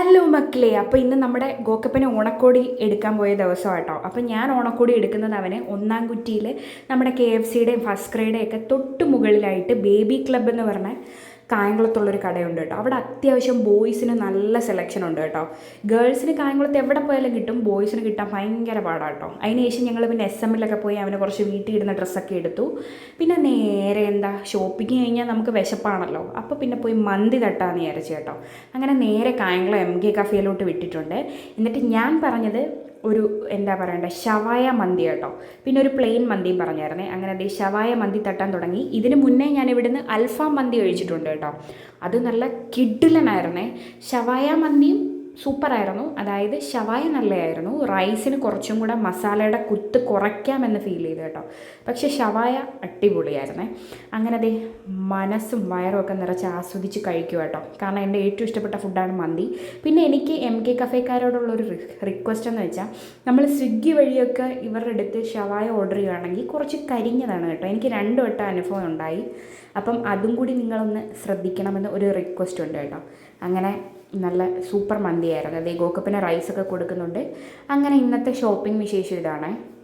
Hello മക്കളെ അപ്പോൾ ഇന്ന് നമ്മുടെ ഗോക്കപ്പന് ഓണക്കോടി എടുക്കാൻ പോയ ദിവസം കേട്ടോ അപ്പോൾ ഞാൻ ഓണക്കോടി എടുക്കുന്നത് അവന് ഒന്നാം കുറ്റിയിൽ നമ്മുടെ കെ എഫ് സിയുടെയും ഫസ്റ്റ് ക്രൈയുടെയും ഒക്കെ തൊട്ട് മുകളിലായിട്ട് ബേബി ക്ലബ് എന്ന് പറഞ്ഞ കായംകുളത്തുള്ളൊരു കടയുണ്ട് കേട്ടോ. അവിടെ അത്യാവശ്യം ബോയ്സിന് നല്ല സെലക്ഷൻ ഉണ്ട് കേട്ടോ. ഗേൾസിന് കായംകുളത്ത് എവിടെ പോയാലും കിട്ടും ബോയ്സിന് കിട്ടാൻ ഭയങ്കര പാടാണ് കേട്ടോ. അതിനുശേഷം ഞങ്ങൾ പിന്നെ എസ് എമ്മിലൊക്കെ പോയി അവന് കുറച്ച് വീട്ടിൽ ഇടുന്ന ഡ്രസ്സൊക്കെ എടുത്തു. പിന്നെ നേരെ എന്താ ഷോപ്പിംഗ് കഴിഞ്ഞാൽ നമുക്ക് വിശപ്പാണല്ലോ. അപ്പോൾ പിന്നെ പോയി മന്തി തട്ടാന്ന് വിചാരിച്ചു കേട്ടോ. അങ്ങനെ നേരെ കായംകുളം എം കെ കഫേയിലോട്ട് വിട്ടിട്ടുണ്ട്. എന്നിട്ട് ഞാൻ പറഞ്ഞത് ഒരു എന്താ പറയണ്ടേ ഷവായ മന്തി കേട്ടോ. പിന്നെ ഒരു പ്ലെയിൻ മന്തിയും പറഞ്ഞായിരുന്നേ. അങ്ങനെ അതേ ഷവായ മന്തി തട്ടാൻ തുടങ്ങി. ഇതിന് മുന്നേ ഞാൻ ഇവിടുന്ന് അൽഫാം മന്തി കഴിച്ചിട്ടുണ്ട് കേട്ടോ. അത് നല്ല കിഡിലനായിരുന്നേ ഷവായ മന്തിയും സൂപ്പറായിരുന്നു. അതായത് ഷവായ നല്ലതായിരുന്നു റൈസിന് കുറച്ചും കൂടെ മസാലയുടെ കുത്ത് കുറയ്ക്കാമെന്ന് ഫീൽ ചെയ്തു കേട്ടോ. പക്ഷെ ഷവായ അടിപൊളിയായിരുന്നേ. അങ്ങനെ അതേ മനസ്സും വയറും ഒക്കെ നിറച്ച് ആസ്വദിച്ച് കഴിക്കും കേട്ടോ. കാരണം എന്റെ ഏറ്റവും ഇഷ്ടപ്പെട്ട ഫുഡാണ് മന്തി. പിന്നെ എനിക്ക് എം കെ കഫേക്കാരോടുള്ളൊരു റിക്വസ്റ്റ് എന്ന് വെച്ചാൽ നമ്മൾ സ്വിഗ്ഗി വഴിയൊക്കെ ഇവരുടെ അടുത്ത് ഷവായ ഓർഡർ ചെയ്യുകയാണെങ്കിൽ കുറച്ച് കരിഞ്ഞതാണ് കേട്ടോ. എനിക്ക് രണ്ട് വട്ടം അനുഭവം ഉണ്ടായി. അപ്പം അതും കൂടി നിങ്ങളൊന്ന് ശ്രദ്ധിക്കണമെന്ന് ഒരു റിക്വസ്റ്റ് ഉണ്ട് കേട്ടോ. അങ്ങനെ നല്ല സൂപ്പർ മന്തിയായിരുന്നു. അതേ ഗോക്കപ്പിന് റൈസൊക്കെ കൊടുക്കുന്നുണ്ട്. അങ്ങനെ ഇന്നത്തെ ഷോപ്പിംഗ് വിശേഷം ഇതാണ്.